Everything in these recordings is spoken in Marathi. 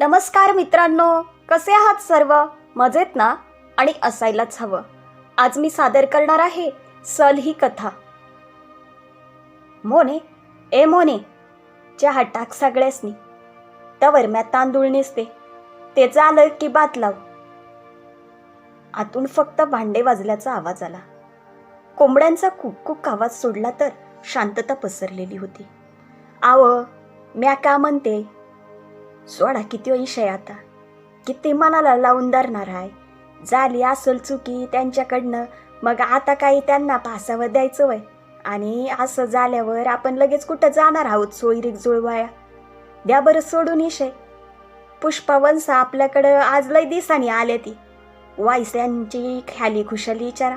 नमस्कार मित्रांनो कसे आहात सर्व? मजेत ना? आणि असायलाच हवं. आज मी सादर करणार आहे सल ही कथा. मोने ए मोने ज्या हटाक सगळ्यासनी. तवरम्या तांदूळ नेसते. ते आलं की बात लाव. आतून फक्त भांडे वाजल्याचा आवाज आला. कोंबड्यांचा कुक आवाज सोडला तर शांतता पसरलेली होती. आव म्या का म्हणते? सोडा किती विषय आता. किती मनाला लावून धरणार आहे. झाली असल चुकी त्यांच्याकडनं मग आता काही त्यांना पासावं द्यायचं वय. आणि असं झाल्यावर आपण लगेच कुठं जाणार आहोत सोयरीक जुळवाया? द्या बरं सोडून विषय. पुष्पा वंसा आपल्याकडं आज लय दिसानी आल्या ती. वाईस यांची ख्याली खुशाली विचारा.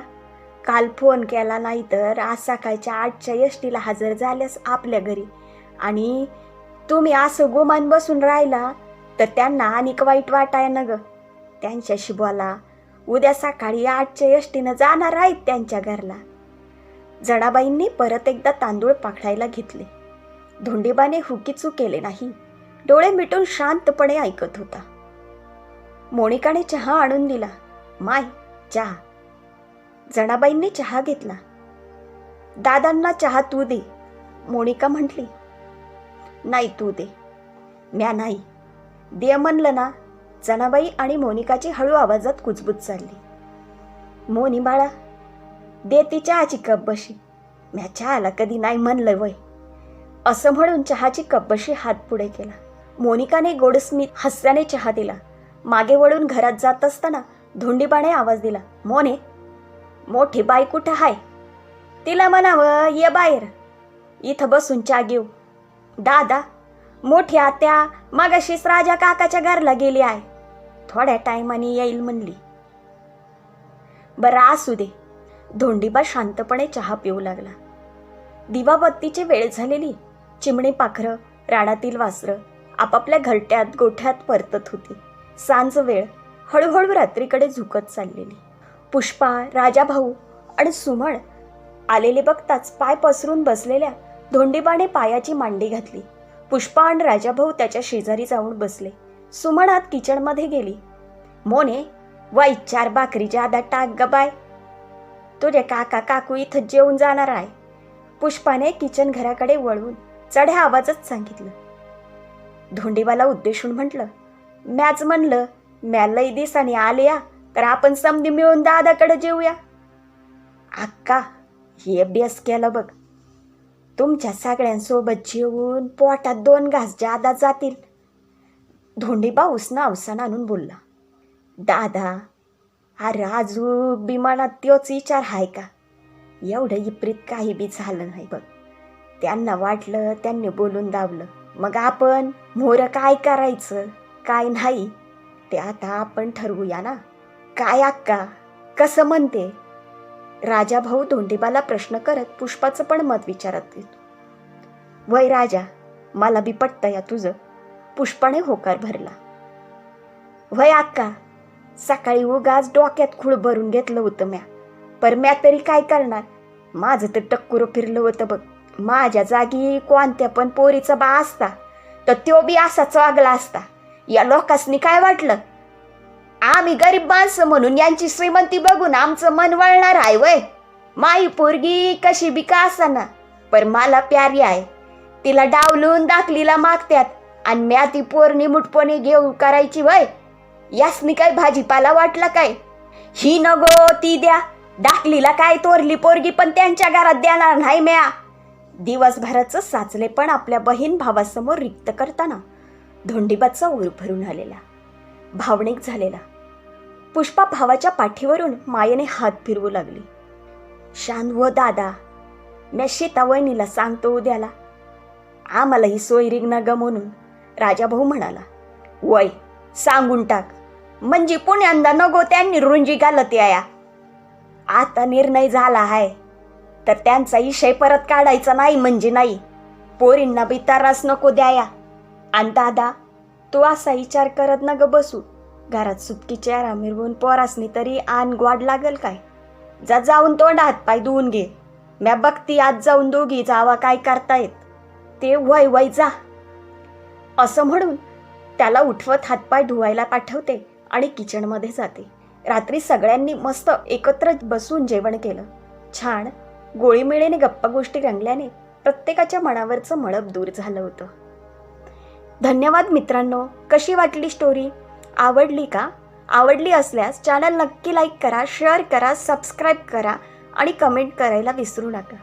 काल फोन केला नाही तर आज सकाळच्या आठच्या एसटीला हजर झाल्यास आपल्या घरी. आणि तुम्ही असं गोमान बसून राहिला तर त्यांना अनेक वाईट वाटाय ना ग. त्यांच्याशी बोला. उद्या सकाळी आठच्या यष्टीनं जाणार आहेत त्यांच्या घरला. जडाबाईंनी परत एकदा तांदूळ पाखडायला घेतले. धोंडीबाने हुकीचू केले नाही. डोळे मिटून शांतपणे ऐकत होता. मोनिकाने चहा आणून दिला. माय चहा. जणाबाईंनी चहा घेतला. दादांना चहा तू दे. मोनिका म्हटली नाही तू दे. म्या नाही. दे म्हणलं ना जनाबाई आणि मोनिकाची हळू आवाजात कुजबूज चालली. मोनी बाळा दे ती चहाची कप बशी. म्या चहाला कधी नाही म्हणलं वय. असं म्हणून चहाची कपबशी हात पुढे केला. मोनिकाने गोडस्मित हास्याने चहा दिला. मागे वळून घरात जात असताना धोंडीबाने आवाज दिला. मोने मोठी बाई कुठं हाय? तिला म्हणावं ये बाहेर. इथं बसून चहा घेऊ. दादा मोठी आत्या मगाशीच राजा काकाच्या घरला गेली आहे. थोड्या टायमाने येईल म्हणली. बरं असू दे. धोंडीबा शांतपणे चहा पिऊ लागला. दिवाबत्तीची वेळ झालेली. चिमणी पाखरं रानातील वासरं आपापल्या घरट्यात गोठ्यात परतत होती. सांज वेळ. हळूहळू रात्रीकडे झुकत चाललेली. पुष्पा राजाभाऊ आणि सुमण आलेले बघताच पाय पसरून बसलेल्या धोंडीबाने पायाची मांडी घातली. पुष्पा आणि राजाभाऊ त्याच्या शेजारी जाऊन बसले. सुमन आत किचनमध्ये गेली. मोने वाई चार भाकरीच्या आधा टाक ग बाय. तुझे काका काकू इथं जेवून जाणार आहे. पुष्पाने किचन घराकडे वळवून चढ्या आवाजात सांगितलं. धोंडीबाला उद्देशून म्हटलं मॅच म्हणलं म्या लई दिसाने आले या तर आपण समधी मिळून दादाकडे जेऊया. अक्का हे अभ्यास केलं बघ तुमच्या सगळ्यांसोबत जेवून पोटात दोन घास जादा जातील. धोंडीबा उसना अवसान आणून बोलला. दादा अरे राजू बिमानात त्योच विचार आहे का? एवढं इप्रीत काही बी झालं नाही बघ. त्यांना वाटलं त्यांनी बोलून दावलं मग आपण मोर काय करायचं काय नाही? ते आता आपण ठरवूया ना. काय अक्का? कसं म्हणते? राजाभाऊ धोंडीबाला प्रश्न करत पुष्पाचं पण मत विचारत येतो वय राजा मला बी या तुझं. पुष्पाने होकार भरला. वय आक्का सकाळी उगाच डोक्यात खूळ भरून घेतलं होतं म्या. पर म्या तरी काय करणार? माझं तर टक्कुरं फिरलं होतं बघ. माझ्या जागी कोणत्या पण पोरीचा बा असता तर तो बी असा वागला असता. या लोकांनी काय वाटलं? आम्ही गरीब माणसं म्हणून यांची श्रीमंती बघून आमचं मन वळणार आहे वय. माई पोरगी कशी बी का असाना. पर मला प्यारी आहे. तिला डावलून दाखलीला मागत्यात. आणि म्या ती पोरणी मुठपणे घेऊ करायची वय. यासनी काय भाजीपाला वाटला काय? ही नगो ती द्या. दाखलीला काय तोरली पोरगी पण त्यांच्या घरात देणार नाही म्या. दिवसभराचं साचले पण आपल्या बहीण भावासमोर रिक्त करताना धोंडीबाचा ऊर भरून आलेला. भावनिक झालेला. पुष्पा भावाच्या पाठीवरून मायेने हात फिरवू लागली. शान व दादा मी वहिनीला सांगतो उद्याला. आम्हाला ही सोय रिग्ना ग म्हणून राजाभाऊ म्हणाला. वय सांगून टाक. म्हणजे पुण्यांदा नको त्यांनी रुंजी घालत याया. आता निर्णय झाला आहे तर त्यांचा विषय परत काढायचा नाही म्हणजे नाही. पोरींना बी त्रास नको द्याया. आणि दादा तू असा विचार करत ना ग बसू. घरात सुटकीचे चेहरा मिरवून पोरासनी तरी आण ग्वाड लागल काय? जा जाऊन तोंड हात पाय धुवून घे. म्या बघती आज जाऊन दोघी जावा काय करतायत. ते वय वय जा. असं म्हणून त्याला उठवत हातपाय धुवायला पाठवते आणि किचनमध्ये जाते. रात्री सगळ्यांनी मस्त एकत्र बसून जेवण केलं. छान गोळीमिळेने गप्पा गोष्टी रंगल्याने प्रत्येकाच्या मनावरचं मळप दूर झालं होतं. धन्यवाद मित्रांनो. कशी वाटली स्टोरी आवडली का? आवडली असल्यास चॅनल नक्की लाईक करा शेअर करा सबस्क्राईब करा आणि कमेंट करायला विसरू नका.